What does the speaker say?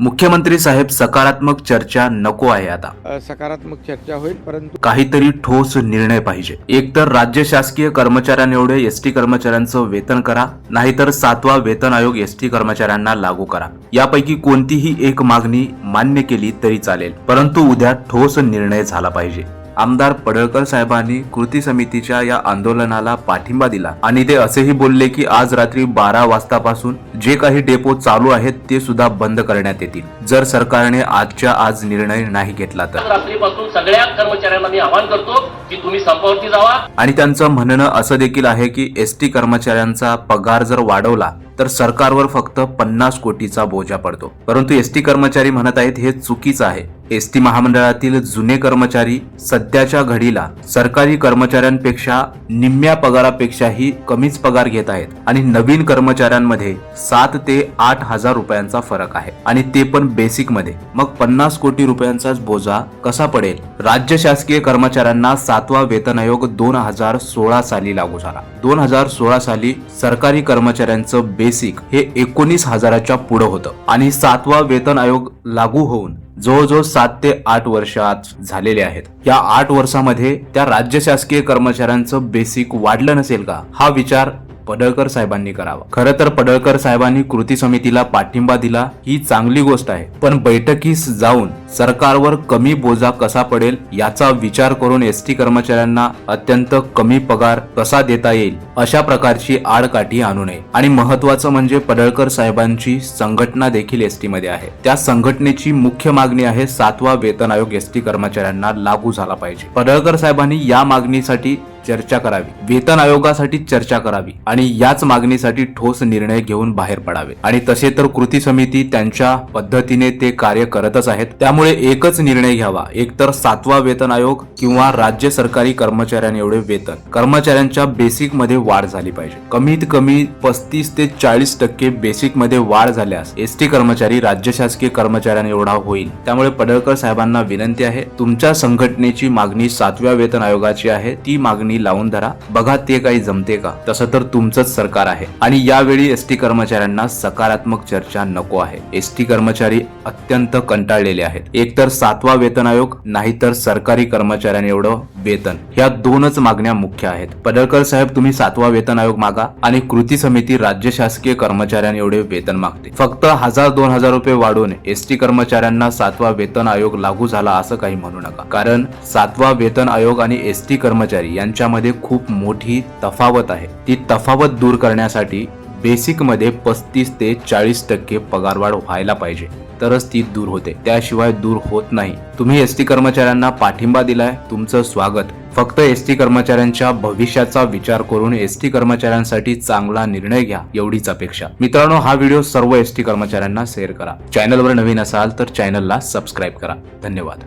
मुख्यमंत्री साहेब सकारात्मक चर्चा नको आहे आता. सकारात्मक चर्चा होईल परंतु काहीतरी ठोस निर्णय पाहिजे. एकतर राज्य शासकीय कर्मचाऱ्यांएवढे एसटी कर्मचाऱ्यांचं वेतन करा नाहीतर सातवा वेतन आयोग एसटी कर्मचाऱ्यांना लागू करा. यापैकी कोणतीही एक मागणी मान्य केली तरी चालेल परंतु उद्या ठोस निर्णय झाला पाहिजे. आमदार पडळकर साहेबांनी कृती समितीच्या या आंदोलनाला पाठिंबा दिला. आणि ते असेही बोलले की आज रात्री बारा वाजतापासून जे काही डेपो चालू आहेत ते सुद्धा बंद करण्यात येतील. जर सरकारने आजच्या आज निर्णय नाही घेतला तर. रात्रीपासून सगळ्या कर्मचाऱ्यांना मी आवाहन करतो की तुम्ही संपावरती जावा. आणि त्यांचं म्हणणं असं देखील आहे की एस टी कर्मचाऱ्यांचा पगार जर वाढवला तर सरकारवर फक्त पन्नास कोटीचा बोजा पडतो. परंतु एस टी कर्मचारी म्हणत आहेत हे चुकीचं आहे. एस टी महामंडळातील जुने कर्मचारी सध्याच्या घडीला सरकारी कर्मचाऱ्यांपेक्षा निम्म्या पगारापेक्षाही कमीच पगार घेत आहेत आणि नवीन कर्मचाऱ्यांमध्ये सात ते आठ हजार रुपयांचा फरक आहे. आणि ते पण बेसिकमध्ये मग पन्नास कोटी रुपयांचाच बोजा कसा पडेल? राज्य शासकीय कर्मचाऱ्यांना सातवा वेतन आयोग दोन हजार सोळा साली लागू झाला. दोन हजार सोळा साली सरकारी कर्मचाऱ्यांचं बेसिक हे एकोणीस हजाराच्या पुढं होतं. आणि सातवा वेतन आयोग लागू होऊन जवळजवळ सात ते आठ वर्षात झालेले आहेत. या आठ वर्षामध्ये त्या राज्य शासकीय कर्मचाऱ्यांचं बेसिक वाढलं नसेल का? हा विचार पडळकर साहेबांनी करावा. खरं तर पडळकर साहेबांनी कृती समितीला पाठिंबा दिला ही चांगली गोष्ट आहे. पण बैठकीस जाऊन सरकारवर कमी बोजा कसा पडेल याचा विचार करून एस टी कर्मचाऱ्यांना अत्यंत कमी पगार कसा देता येईल अशा प्रकारची आडकाठी आणू नये. आणि महत्वाचं म्हणजे पडळकर साहेबांची संघटना देखील एस टी मध्ये आहे. त्या संघटनेची मुख्य मागणी आहे सातवा वेतन आयोग एस टी कर्मचाऱ्यांना लागू झाला पाहिजे. पडळकर साहेबांनी या मागणीसाठी चर्चा करावी. वेतन आयोगासाठी चर्चा करावी आणि याच मागणीसाठी ठोस निर्णय घेऊन बाहेर पडावे. आणि तसे तर कृती समिती त्यांच्या पद्धतीने ते कार्य करतच आहेत. त्यामुळे एकच निर्णय घ्यावा. एकतर सातवा वेतन आयोग किंवा राज्य सरकारी कर्मचाऱ्यांएवढे वेतन. कर्मचाऱ्यांच्या बेसिकमध्ये वाढ झाली पाहिजे. कमीत कमी पस्तीस ते चाळीस टक्के बेसिकमध्ये वाढ झाल्यास एस टी कर्मचारी राज्य शासकीय कर्मचाऱ्यांनी एवढा होईल. त्यामुळे पडळकर साहेबांना विनंती आहे तुमच्या संघटनेची मागणी सातव्या वेतन आयोगाची आहे. ती मागणी लावून धरा. बघा ते काही जमते का? तसं तर तुमचंच सरकार आहे. आणि यावेळी एस टी कर्मचाऱ्यांना सकारात्मक चर्चा नको आहे. एस टी कर्मचारी अत्यंत कंटाळलेले आहेत. एकतर सातवा वेतन आयोग नाहीतर सरकारी कर्मचाऱ्यांनी एवढं वेतन. ह्या दोनच मागण्या मुख्य आहेत. पडळकर साहेब तुम्ही सातवा वेतन आयोग मागा आणि कृती समिती राज्य शासकीय कर्मचाऱ्यांनी एवढे वेतन मागते. फक्त हजार दोन हजार रुपये वाढवून एस टी कर्मचाऱ्यांना सातवा वेतन आयोग लागू झाला असं काही म्हणू नका. कारण सातवा वेतन आयोग आणि एस टी कर्मचारी यांच्यामध्ये खूप मोठी तफावत आहे. ती तफावत दूर करण्यासाठी बेसिकमध्ये पस्तीस ते चाळीस टक्के पगारवाढ व्हायला पाहिजे. तरच ती दूर होते. त्याशिवाय दूर होत नाही. तुम्ही एस टी कर्मचाऱ्यांना पाठिंबा दिलाय. तुमचं स्वागत. फक्त एस टी कर्मचाऱ्यांच्या भविष्याचा विचार करून एस टी कर्मचाऱ्यांसाठी चांगला निर्णय घ्या एवढीच अपेक्षा. मित्रांनो हा व्हिडिओ सर्व एस टी कर्मचाऱ्यांना शेअर करा. चॅनलवर नवीन असाल तर चॅनलला सबस्क्राईब करा. धन्यवाद.